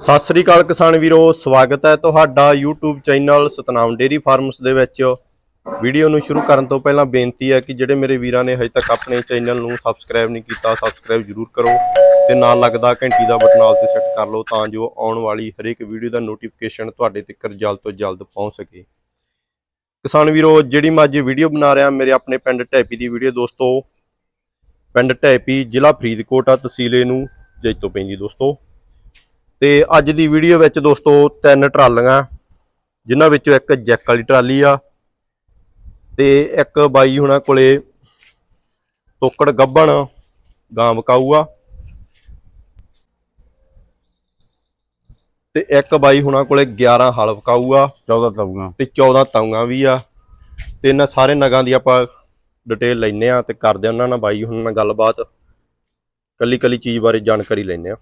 ਸਤਿ ਸ੍ਰੀ ਅਕਾਲ ਕਿਸਾਨ ਵੀਰੋ, ਸਵਾਗਤ ਹੈ ਤੁਹਾਡਾ YouTube channel Satnam dairy farms ਦੇ ਵਿੱਚ। ਵੀਡੀਓ ਨੂੰ ਸ਼ੁਰੂ ਕਰਨ ਤੋਂ ਪਹਿਲਾਂ ਬੇਨਤੀ ਹੈ ਕਿ ਜਿਹੜੇ ਮੇਰੇ ਵੀਰਾਂ ਨੇ ਹਜੇ ਤੱਕ ਆਪਣੇ ਚੈਨਲ ਨੂੰ ਸਬਸਕ੍ਰਾਈਬ ਨਹੀਂ ਕੀਤਾ ਸਬਸਕ੍ਰਾਈਬ ਜ਼ਰੂਰ ਕਰੋ ਤੇ ਨਾਲ ਲੱਗਦਾ ਘੰਟੀ ਦਾ ਬਟਨ ਆਲ ਤੇ ਸੈੱਟ ਕਰ ਲਓ ਤਾਂ ਜੋ ਆਉਣ ਵਾਲੀ ਹਰੇਕ ਵੀਡੀਓ ਦਾ ਨੋਟੀਫਿਕੇਸ਼ਨ ਤੁਹਾਡੇ ਤੱਕ ਜਲਦ ਤੋਂ ਜਲਦ ਪਹੁੰਚ ਸਕੇ। ਕਿਸਾਨ ਵੀਰੋ, ਜਿਹੜੀ ਮੈਂ ਅੱਜ ਵੀਡੀਓ ਬਣਾ ਰਿਹਾ, ਮੇਰੇ ਆਪਣੇ ਪਿੰਡ ਢੈਪੀ ਦੀ ਵੀਡੀਓ ਦੋਸਤੋ। ਪਿੰਡ ਢੈਪੀ ਜ਼ਿਲ੍ਹਾ ਫਰੀਦਕੋਟ ਆ, ਤਹਿਸੀਲੇ ਨੂੰ ਜੈਤੋ ਪੈਂਦੀ ਦੋਸਤੋ। ਤੇ ਅੱਜ ਦੀ ਵੀਡੀਓ ਵਿੱਚ ਦੋਸਤੋ ਤਿੰਨ ਟਰਾਲੀਆਂ ਜਿਨ੍ਹਾਂ ਵਿੱਚੋਂ ਇੱਕ ਜੈਕ ਵਾਲੀ ਟਰਾਲੀ ਆ ਤੇ ਇੱਕ ਬਾਈ ਹੁਣਾਂ ਕੋਲੇ ਤੋਕੜ ਗੱਬਣ ਗਾਂ ਵਕਾਊ ਆ ਤੇ ਇੱਕ ਬਾਈ ਹੁਣਾਂ ਕੋਲੇ 11 ਹਲ ਵਕਾਊ ਆ 14 ਤਵੀਆਂ ਤੇ 14 ਤੌਂਗਾਂ ਵੀ ਆ ਤੇ ਇਹਨਾਂ ਸਾਰੇ ਨਗਾਂ ਦੀ ਆਪਾਂ ਡਿਟੇਲ ਲੈਨੇ ਆ ਤੇ ਕਰਦੇ ਉਹਨਾਂ ਨਾਲ ਬਾਈ ਹੁਣ ਨਾਲ ਗੱਲਬਾਤ ਕੱਲੀ ਕੱਲੀ ਚੀਜ਼ ਬਾਰੇ ਜਾਣਕਾਰੀ ਲੈਨੇ ਆ।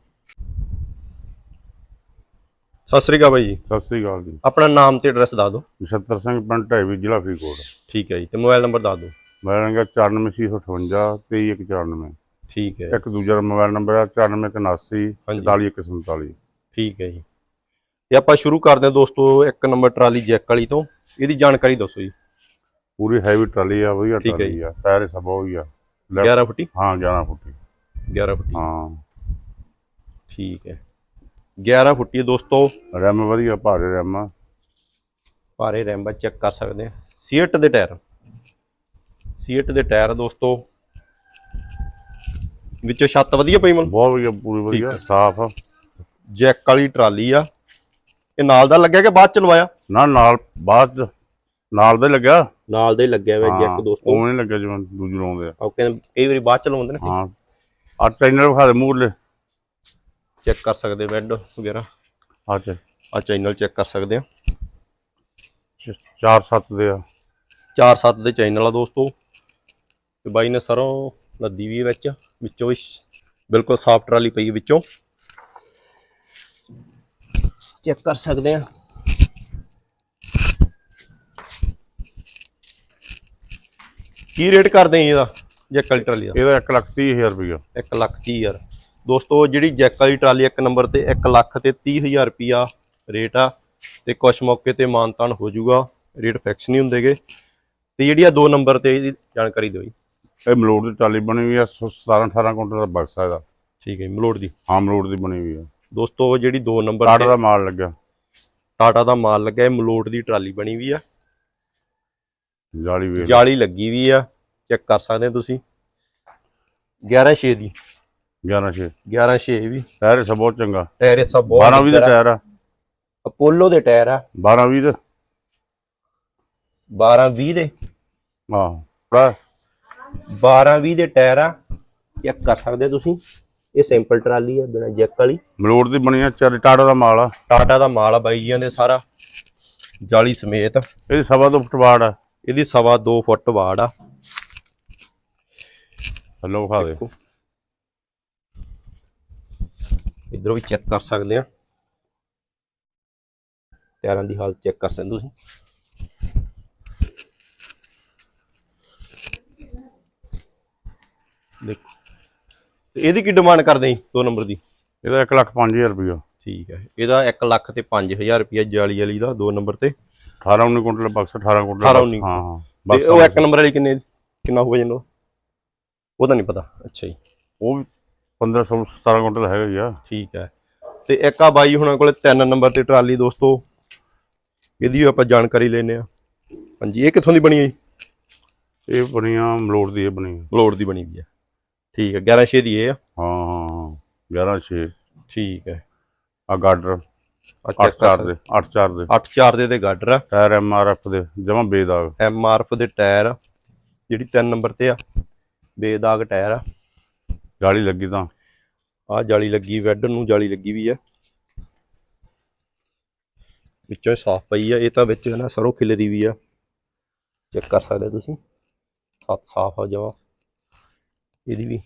ਸਤਿ ਸ੍ਰੀ ਅਕਾਲ ਬਾਈ ਜੀ। ਸਤਿ ਸ੍ਰੀ ਅਕਾਲ ਜੀ। ਆਪਣਾ ਨਾਮ ਤੇ ਐਡਰੈਸ ਦੱਸ ਦਿਓ। ਨਛੱਤਰ ਸਿੰਘ ਪਿੰਡ ਢਾਈਵੀ ਜ਼ਿਲ੍ਹਾ ਫਰੀਦਕੋਟ। ਠੀਕ ਹੈ ਜੀ ਤੇ ਮੋਬਾਈਲ ਨੰਬਰ ਦੱਸ ਦਿਓ। ਮੇਰਾ ਨੰਬਰ 94658 23194 ਠੀਕ ਹੈ। ਇੱਕ ਦੂਜਾ ਮੋਬਾਈਲ ਨੰਬਰ ਹੈ 9481 ਹਾਂਜੀ। 44147 ਠੀਕ ਹੈ ਜੀ। ਤੇ ਆਪਾਂ ਸ਼ੁਰੂ ਕਰਦੇ ਹਾਂ ਦੋਸਤੋ ਇੱਕ ਨੰਬਰ ਟਰਾਲੀ ਜੈਕ ਵਾਲੀ ਤੋਂ। ਇਹਦੀ ਜਾਣਕਾਰੀ ਦੱਸੋ ਜੀ। ਪੂਰੀ ਹੈਵੀ ਟਰਾਲੀ ਆ ਵਧੀਆ ਟਰਾਲੀ ਆ। ਟਾਇਰ ਸਭ ਹੋਈ ਆ। ਲੈ- 11 ਫੁੱਟੀ? ਹਾਂ 11 ਫੁੱਟੀ। 11 ਫੁੱਟੀ। ਹਾਂ। ਠੀਕ ਹੈ। 11 ਫੁੱਟੀ ਦੋਸਤੋ। ਰੈਮ ਵਧੀਆ ਭਾਰੇ ਰੈਮ ਆ। ਭਾਰੇ ਰੈਂਬਾ ਚੈੱਕ ਕਰ ਸਕਦੇ ਆ। ਸੀਟ ਦੇ ਟਾਇਰ। ਸੀਟ ਦੇ ਟਾਇਰ ਦੋਸਤੋ। ਵਿੱਚੋਂ ਛੱਤ ਵਧੀਆ ਪਈ ਮਨ? ਬਹੁਤ ਵਧੀਆ ਪੂਰੀ ਵਧੀਆ ਸਾਫ਼ ਜੈਕ ਵਾਲੀ ਟਰਾਲੀ ਆ। ਇਹ ਨਾਲ ਦਾ ਲੱਗਿਆ ਕਿ ਬਾਅਦ ਚ ਲਵਾਇਆ? ਨਾ ਨਾਲ ਬਾਅਦ ਨਾਲ ਦਾ ਹੀ ਲੱਗਿਆ। ਨਾਲ ਦਾ ਹੀ ਲੱਗਿਆ ਹਾਂ, ਜੈਕ ਦੋਸਤੋ। ਉਵੇਂ ਨਹੀਂ ਲੱਗਿਆ ਜਿਵੇਂ ਦੂਜੀ ਲਾਉਂਦੇ ਆ। ਉਹ ਕਹਿੰਦੇ ਕਈ ਵਾਰੀ ਬਾਅਦ ਚ ਲਵਾਉਂਦੇ ਨੇ। ਹਾਂ। ਆ ਚੈਨਲ ਵਿਖਾ ਦੇ ਮੂਰਲੇ ਚੈੱਕ ਕਰ ਸਕਦੇ ਬੈੱਡ ਵਗੈਰਾ? ਆ ਚ ਆ ਚੈਨਲ ਚੈੱਕ ਕਰ ਸਕਦੇ ਆ 4-7 ਦੇ ਆ। 4-7 ਦੇ ਚੈਨਲ ਆ ਦੋਸਤੋ। ਤੇ ਬਾਈ ਨੇ ਸਰੋਂ ਲੱਦੀ ਵੀ ਵਿੱਚ ਵਿੱਚੋਂ ਬਿਲਕੁਲ ਸਾਫ਼ ਟਰਾਲੀ ਪਈ ਵਿੱਚੋਂ। ਚੈੱਕ ਕਰ ਸਕਦੇ ਆ। ਕੀ ਰੇਟ ਕਰਦੇ ਆ ਇਹਦਾ ਜੈਕ ਵਾਲੀ ਟਰਾਲੀ ਦਾ? ਇਹਦਾ 1 ਲੱਖ 30 ਹਜ਼ਾਰ ਰੁਪਇਆ 1 ਲੱਖ ਤੀਹ ਹਜ਼ਾਰ। ਦੋਸਤੋ ਜਿਹੜੀ ਜੈਕ ਵਾਲੀ ਟਰਾਲੀ ਇੱਕ ਨੰਬਰ ਤੇ 1 ਲੱਖ ਤੇ 30 ਹਜ਼ਾਰ ਰੁਪਿਆ ਰੇਟ ਆ ਤੇ ਕੁਝ ਮੌਕੇ ਤੇ ਮਾਨਤਾਨ ਹੋ ਜਾਊਗਾ। ਰੇਟ ਫਿਕਸ ਨਹੀਂ ਹੁੰਦੇਗੇ ਤੇ ਜਿਹੜੀ ਆ ਦੋ ਨੰਬਰ ਤੇ ਇਹਦੀ ਜਾਣਕਾਰੀ ਦਿਓ ਜੀ। ਇਹ ਮਲੋੜ ਦੀ ਟਰਾਲੀ ਬਣੀ ਹੋਈ ਆ 17 18 ਕੁਇੰਟਲ ਦਾ ਬਕਸਾ ਇਹਦਾ। ਠੀਕ ਹੈ ਮਲੋੜ ਦੀ? ਹਾਂ ਮਲੋੜ ਦੀ ਬਣੀ ਹੋਈ ਆ। ਦੋਸਤੋ ਜਿਹੜੀ ਦੋ ਨੰਬਰ ਟਾਟਾ ਦਾ ਮਾਲ ਲੱਗਿਆ। ਟਾਟਾ ਦਾ ਮਾਲ ਲੱਗਾ ਹੈ ਮਲੋੜ ਦੀ ਟਰਾਲੀ ਬਣੀ ਵੀ ਆ। ਜਾਲੀ ਵੇਲ ਜਾਲੀ ਲੱਗੀ ਵੀ ਆ। ਚੈੱਕ ਕਰ ਸਕਦੇ ਹੋ ਤੁਸੀਂ। 11 6 ਦੀ। 11 6 11 6 ਵੀ। ਟਾਇਰ ਸਭ ਬਹੁਤ ਚੰਗਾ। ਟਾਇਰ ਇਹ ਸਭ 12 20 ਦੇ ਬਹੁਤ ਟਾਇਰ ਆ। ਅਪੋਲੋ ਦੇ ਟਾਇਰ ਆ। 12 20 ਦੇ। 12 20 ਦੇ। ਹਾਂ ਬੜਾ। 12 20 ਦੇ ਟਾਇਰ ਆ। ਚੈੱਕ ਕਰ ਸਕਦੇ ਤੁਸੀਂ। ਇਹ ਸਿੰਪਲ ਟਰਾਲੀ ਆ ਬਿਨਾ ਜੈਕ ਵਾਲੀ। ਮਲੋੜ ਦੀ ਬਣੀ ਆ ਚਾਰ ਟਾਟਾ ਦਾ ਮਾਲ ਆ। ਟਾਟਾ ਦਾ ਮਾਲ ਆ ਬਾਈ ਜੀਆਂ ਦੇ ਸਾਰਾ। ਜਾਲੀ ਸਮੇਤ। ਇਹਦੀ ਸਵਾ ਦੋ ਫੁੱਟ ਵਾੜ ਆ। ਇਹਦੀ ਸਵਾ 2 ਫੁੱਟ ਵਾੜ ਆ। ਥੱਲੋਂ ਵਿਖਾ ਦੇ। ਇਧਰੋਂ ਵੀ ਚੈੱਕ ਕਰ ਸਕਦੇ ਆ। ਟਾਇਰਾਂ ਦੀ ਹਾਲਤ ਚੈੱਕ ਕਰ ਸਕਦੇ ਤੁਸੀਂ। ਦੇਖੋ। ਤੇ ਇਹਦੀ ਕੀ ਡਿਮਾਂਡ ਕਰਦੇ ਜੀ ਦੋ ਨੰਬਰ ਦੀ? ਇਹਦਾ 1 ਲੱਖ 5000 ਰੁਪਇਆ ਠੀਕ ਹੈ ਇਹਦਾ 1 ਲੱਖ ਤੇ 5000 ਰੁਪਇਆ ਜਾਲੀ ਵਾਲੀ ਦਾ ਦੋ ਨੰਬਰ ਤੇ। 18 19 ਕੁਇੰਟਲ ਬਕਸ 18 ਕੁਇੰਟਲ 18 ਬਕਸ, 19 ਹਾਂ ਹਾਂ। ਤੇ ਬਕਸ ਉਹ ਇੱਕ ਨੰਬਰ ਵਾਲੀ ਕਿੰਨੇ ਕਿੰਨਾ ਹੋ ਜਾਂਦਾ ਉਹਦਾ ਨਹੀਂ ਪਤਾ। ਅੱਛਾ ਜੀ। ਉਹ ਵੀ 15 16 17 ਕੁਇੰਟਲ ਹੈਗਾ ਹੀ ਆ। ਠੀਕ ਹੈ। ਤੇ ਇੱਕ ਆ ਬਾਈ ਹੁਣਾਂ ਕੋਲੇ ਤਿੰਨ ਨੰਬਰ ਤੇ ਟਰਾਲੀ ਦੋਸਤੋ। ਇਹਦੀ ਵੀ ਆਪਾਂ ਜਾਣਕਾਰੀ ਲੈਨੇ ਆ ਹਾਂਜੀ ਇਹ ਕਿੱਥੋਂ ਦੀ ਬਣੀ ਹੈ ਜੀ? ਇਹ ਬਣੀਆਂ ਮਲੋੜ ਦੀ ਇਹ ਬਣੀ ਆ। ਬਲੋੜ ਦੀ ਬਣੀ ਵੀ ਹੈ ਠੀਕ ਹੈ 11 ਛੇ ਦੀ ਇਹ ਆ। ਹਾਂ ਹਾਂ ਹਾਂ। 11 6 ਠੀਕ ਹੈ। ਆ ਗਾਡਰ। ਆ 8 4 ਦੇ 8 4 ਦੇ। 8 4 ਦੇ ਤੇ ਗਾਡਰ ਆ। ਟਾਇਰ ਐਮ ਆਰ ਐਫ ਦੇ ਜਮਾ ਬੇਦਾਗ। ਐਮ ਆਰ ਐਫ ਦੇ ਟਾਇਰ ਆ, ਜਿਹੜੀ ਤਿੰਨ ਨੰਬਰ ਤੇ ਆ ਬੇਦਾਗ ਟਾਇਰ ਆ। ਜਾਲੀ ਲੱਗੀ ਤਾਂ। ਆ ਜਾਲੀ ਲੱਗੀ ਵੈਡ ਨੂੰ ਜਾਲੀ ਲੱਗੀ ਵੀ ਆ। ਵਿੱਚੋਂ ਸਾਫ਼ ਪਈ ਆ ਇਹ ਤਾਂ ਵਿੱਚ ਨਾ ਸਰੋਂ ਖਿਲਰੀ ਵੀ ਆ। ਚੈੱਕ ਕਰ ਸਕਦੇ ਹੋ ਤੁਸੀਂ ਸਾਫ਼ ਸਾਫ਼ ਆ ਜਵਾ ਇਹਦੀ ਵੀ।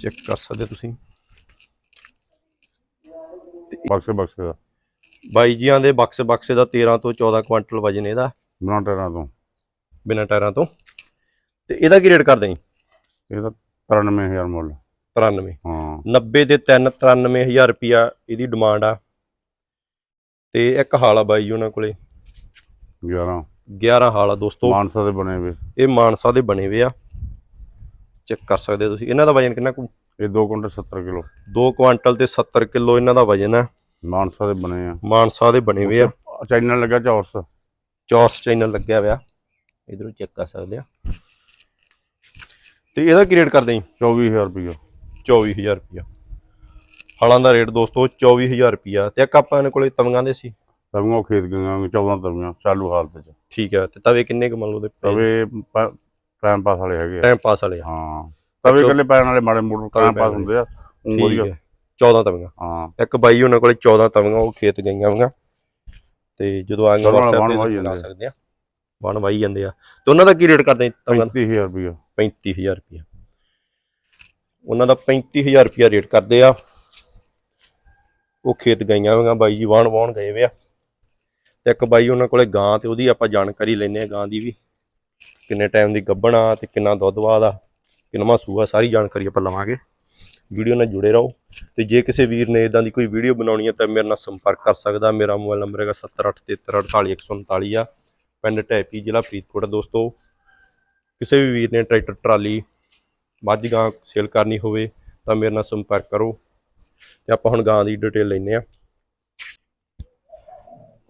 ਚੈੱਕ ਕਰ ਸਕਦੇ ਹੋ ਤੁਸੀਂ। ਬਕਸੇ ਬਕਸੇ ਦਾ। ਬਾਈ ਜੀਆਂ ਦੇ ਬਕਸੇ ਬਕਸੇ ਦਾ 13 ਤੋਂ 14 ਕੁਆਂਟਲ ਵਜਨ ਇਹਦਾ। ਬਿਨਾਂ ਟਾਇਰਾਂ ਤੋਂ। ਬਿਨਾਂ ਟਾਇਰਾਂ ਤੋਂ। ਤੇ ਇਹਦਾ ਕੀ ਰੇਟ ਕਰਦੇ ਜੀ ਇਹਦਾ 93000 ਮੁੱਲ। 93 ਹਾਂ। 90 ਦੇ 3 93000 ਰੁਪਿਆ ਇਹਦੀ ਡਿਮਾਂਡ ਆ। ਤੇ ਇੱਕ ਹਾਲ ਆ ਬਾਈ ਜੀ ਉਹਨਾਂ ਕੋਲੇ। 11 11 ਹਾਲ ਆ ਦੋਸਤੋ। ਮਾਨਸਾ ਦੇ ਬਣੇ ਵੇ ਇਹ ਮਾਨਸਾ ਦੇ ਬਣੇ ਹੋਏ ਆ। ਚੈੱਕ ਕਰ ਸਕਦੇ ਤੁਸੀਂ। ਇਹਨਾਂ ਦਾ ਵਜਨ ਕਿੰਨਾ ਕੁ? ਇਹ 2 ਕੁਇੰਟਲ 70 ਕਿਲੋ। 2 ਕੁਆਂਟਲ ਤੇ 70 ਕਿਲੋ ਇਹਨਾਂ ਦਾ ਵਜਨ ਆ। ਮਾਨਸਾ ਦੇ ਬਣੇ ਆ। ਮਾਨਸਾ ਦੇ ਬਣੇ ਹੋਏ ਆ। ਚੈਨਲ ਲੱਗਾ ਚੌਰਸ। ਚੌਰਸ ਚੈਨਲ ਲੱਗਿਆ ਹੋਇਆ। ਇਧਰੋਂ ਚੈੱਕ ਕਰ ਸਕਦੇ ਆ। ਤੇ ਇਹਦਾ ਕੀ ਰੇਟ ਕਰਦੇ ਜੀ? 24000 ਰੁਪਏ 24000 ਰੁਪਿਆ ਹਲਾਂ ਦਾ ਰੇਟ ਦੋਸਤੋ 24000 ਰੁਪਿਆ ਤੇ ਇੱਕ ਆਪਾਂ ਇਹਨਾਂ ਕੋਲੇ ਤਵੀਆਂ ਦੇ ਸੀ? ਤਵੀਆਂ ਉਹ ਖੇਤ ਗਈਆਂ 14 ਤਵੀਆਂ ਚਾਲੂ ਹਾਲਤ ਚ। ਠੀਕ ਹੈ ਤੇ ਤਵੇ ਕਿੰਨੇ ਕੁ ਮੰਨ ਲਓ ਦੇ ਤਵੇ ਟਾਈਮ ਪਾਸ ਵਾਲੇ ਹੈਗੇ ਆ। ਟਾਈਮ ਪਾਸ ਵਾਲੇ ਆ। ਹਾਂ ਤਵੇ ਇਕੱਲੇ ਪੈਣ ਵਾਲੇ ਮਾੜੇ ਮੋਟਰ ਟਾਈਮ ਪਾਸ ਹੁੰਦੇ ਆ ਊਂ ਠੀਕ ਵਧੀਆ। ਹੈ 14 ਤਵੀਆਂ। ਹਾਂ। ਇੱਕ ਬਾਈ ਉਹਨਾਂ ਕੋਲੇ 14 ਤਵੀਆਂ ਉਹ ਖੇਤ ਗਈਆਂ ਹੋਈਆਂ ਤੇ ਜਦੋਂ ਆਂਗੇ ਚਲੋ WhatsApp ਵਣ ਤੇ ਵਾਹੀ ਬਣਾ ਜਾਂਦੇ ਆ। ਸਕਦੇ ਆ। ਵਣ ਵਾਈ ਜਾਂਦੇ ਆ। ਤੇ ਉਹਨਾਂ ਦਾ ਕੀ ਰੇਟ ਕਰਦੇ ਦਾ? 35000 ਰੁਪਏ 35000 ਰੁਪਿਆ ਉਹਨਾਂ ਦਾ 35000 ਰੁਪਿਆ ਰੇਟ ਕਰਦੇ ਆ। ਉਹ ਖੇਤ ਗਈਆਂ ਹੋਈਆਂ ਬਾਈ ਜੀ ਵਾਣ ਵਾਣ ਗਏ ਵੇ ਆ। ਤੇ ਇੱਕ ਬਾਈ ਉਹਨਾਂ ਕੋਲੇ ਗਾਂ ਤੇ ਉਹਦੀ ਆਪਾਂ ਜਾਣਕਾਰੀ ਲੈਨੇ ਆ ਗਾਂ ਦੀ ਵੀ। ਕਿੰਨੇ ਟਾਈਮ ਦੀ ਗੱਭਣ ਆ ਤੇ ਕਿੰਨਾ ਦੁੱਧ ਆ ਕਿੰਨਾ ਸੂਆ ਸਾਰੀ ਜਾਣਕਾਰੀ ਆਪਾਂ ਲਵਾਂਗੇ। ਵੀਡੀਓ ਨਾਲ ਜੁੜੇ ਰਹੋ। ਤੇ ਜੇ ਕਿਸੇ ਵੀਰ ਨੇ ਇਦਾਂ ਦੀ ਕੋਈ ਵੀਡੀਓ ਬਣਾਉਣੀ ਹੈ ਤਾਂ ਮੇਰੇ ਨਾਲ ਸੰਪਰਕ ਕਰ ਸਕਦਾ। ਮੇਰਾ ਮੋਬਾਈਲ ਨੰਬਰ ਹੈਗਾ 7873484139 ਆ। ਪਿੰਡ ਟੈਪੀ ਜ਼ਿਲ੍ਹਾ ਫਰੀਦਕੋਟ ਦੋਸਤੋ। ਕਿਸੇ ਵੀ ਵੀਰ ਨੇ ਟਰੈਕਟਰ, ਟਰਾਲੀ ਮੱਝ ਗਾਂ ਸੇਲ ਕਰਨੀ ਹੋਵੇ ਤਾਂ ਮੇਰੇ ਨਾਲ ਸੰਪਰਕ ਕਰੋ ਤੇ ਆਪਾਂ ਹੁਣ ਗਾਂ ਦੀ ਡਿਟੇਲ ਲੈਨੇ ਆ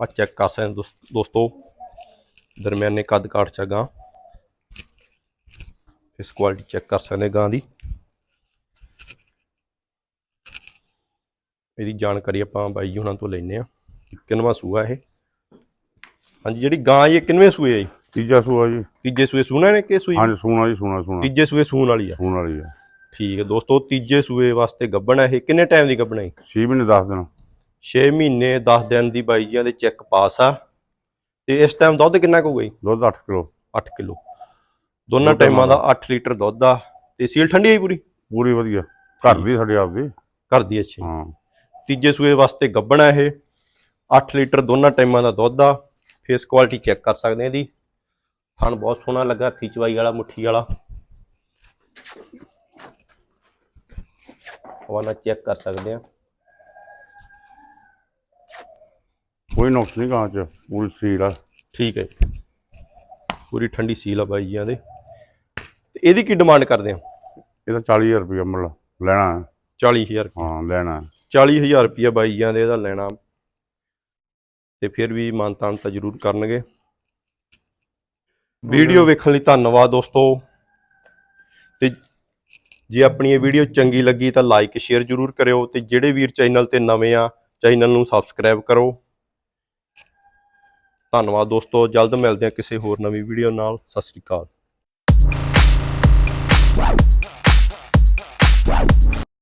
ਆ ਚੈੱਕ ਕਰ ਸਕਦੇ ਦੋਸ- ਦੋਸਤੋ। ਦਰਮਿਆਨੇ ਕੱਦ ਕਾਠ ਚ ਆ ਗਾਂ। ਇਸ ਕੁਆਲਿਟੀ ਚੈੱਕ ਕਰ ਸਕਦੇ ਗਾਂ ਦੀ। ਇਹਦੀ ਜਾਣਕਾਰੀ ਆਪਾਂ ਬਾਈ ਜੀ ਹੁਣਾਂ ਤੋਂ ਲੈਨੇ ਆ ਕਿੰਨਵਾ ਸੂਆ ਇਹ? ਹਾਂਜੀ ਜਿਹੜੀ ਗਾਂ ਇਹ ਕਿੰਨਵੇਂ ਸੂਏ ਆ ਜੀ? ਤੀਜਾ ਸੂਆ ਜੀ। ਤੀਜੇ ਸੂਏ ਸੂਣਾ ਨੇ ਕਿ ਸੂਈ? ਹਾਂਜੀ ਸੂਣਾ ਜੀ ਸੂਣਾ ਸੂਣਾ। ਤੀਜੇ ਸੂਏ ਸੂਣ ਵਾਲੀ ਆ। ਸੂਣ ਵਾਲੀ ਆ। ਠੀਕ ਹੈ ਦੋਸਤੋ ਤੀਜੇ ਸੂਏ ਵਾਸਤੇ ਗੱਬਣ ਹੈ ਇਹ। ਕਿੰਨੇ ਟਾਈਮ ਦੀ ਗੱਬਣ ਹੈ 6 ਮਹੀਨੇ 10 ਦਿਨ। 6 ਮਹੀਨੇ 10 ਦਿਨ ਦੀ ਬਾਈ ਜੀਆਂ ਦੇ ਚੈੱਕ ਪਾਸ ਆ। ਤੇ ਇਸ ਟਾਈਮ ਦੁੱਧ ਕਿੰਨਾ ਕੁ ਗਈ ਦੁੱਧ 8 ਕਿਲੋ। 8 ਕਿਲੋ। ਦੋਨਾਂ ਟਾਈਮਾਂ ਦਾ ਨਾਲ। 8 ਲੀਟਰ ਦੁੱਧ ਆ। ਤੇ ਸੀਲ ਠੰਡੀ ਆਈ ਪੂਰੀ? ਪੂਰੀ ਵਧੀਆ। ਘਰ ਦੀ ਸਾਡੇ ਆਪ ਦੀ। ਘਰ ਦੀ ਅੱਛੀ ਹਾਂ। ਤੀਜੇ ਸੂਏ ਵਾਸਤੇ ਗੱਬਣ ਹੈ ਇਹ। 8 ਲੀਟਰ ਦੋਨਾਂ ਟਾਈਮਾਂ ਦਾ ਦੁੱਧ ਆ। ਫੇਸ ਕੁਆਲਿਟੀ ਚੈੱਕ ਕਰ ਸਕਦੇ ਆ ਇਹਦੀ ਥਣ ਬਹੁਤ ਸੋਹਣਾ ਲੱਗਾ ਹੱਥੀ ਚਵਾਈ ਵਾਲਾ ਮੁੱਠੀ ਵਾਲਾ। ਹਵਾਨਾ ਚੈੱਕ ਕਰ ਸਕਦੇ ਆ ਕੋਈ ਨੁਕਸ ਨਹੀਂ ਗਾਂ ਚ ਪੂਰੀ ਸੀਲ ਆ। ਠੀਕ ਹੈ। ਪੂਰੀ ਠੰਡੀ ਸੀਲ ਆ ਬਾਈ ਜੀਆਂ ਦੇ ਤੇ ਇਹਦੀ ਕੀ ਡਿਮਾਂਡ ਕਰਦੇ ਆ ਇਹਦਾ 40000 ਰੁਪਏ ਮੁੱਲ ਲੈਣਾ ਹੈ। 40000 ਰੁਪਏ ਹਾਂ ਲੈਣਾ ਹੈ। 40000 ਰੁਪਏ ਬਾਈ ਜੀਆਂ ਦੇ ਇਹਦਾ ਲੈਣਾ। ਤੇ ਫਿਰ ਵੀ ਮਾਨਤਾਨ ਤਾਂ ਜ਼ਰੂਰ ਕਰਨਗੇ। ਵੀਡੀਓ ਵੇਖਣ ਲਈ ਧੰਨਵਾਦ ਦੋਸਤੋ। ਤੇ ਜੇ ਆਪਣੀ ਇਹ ਵੀਡੀਓ ਚੰਗੀ ਲੱਗੀ ਤਾਂ ਲਾਈਕ ਸ਼ੇਅਰ ਜ਼ਰੂਰ ਕਰਿਓ ਤੇ ਜਿਹੜੇ ਵੀਰ ਚੈਨਲ ਤੇ ਨਵੇਂ ਆ ਚੈਨਲ ਨੂੰ ਸਬਸਕ੍ਰਾਈਬ ਕਰੋ। ਧੰਨਵਾਦ ਦੋਸਤੋ ਜਲਦ ਮਿਲਦੇ ਹਾਂ ਕਿਸੇ ਹੋਰ ਨਵੀਂ ਵੀਡੀਓ ਨਾਲ। ਸਤਿ ਸ੍ਰੀ ਅਕਾਲ।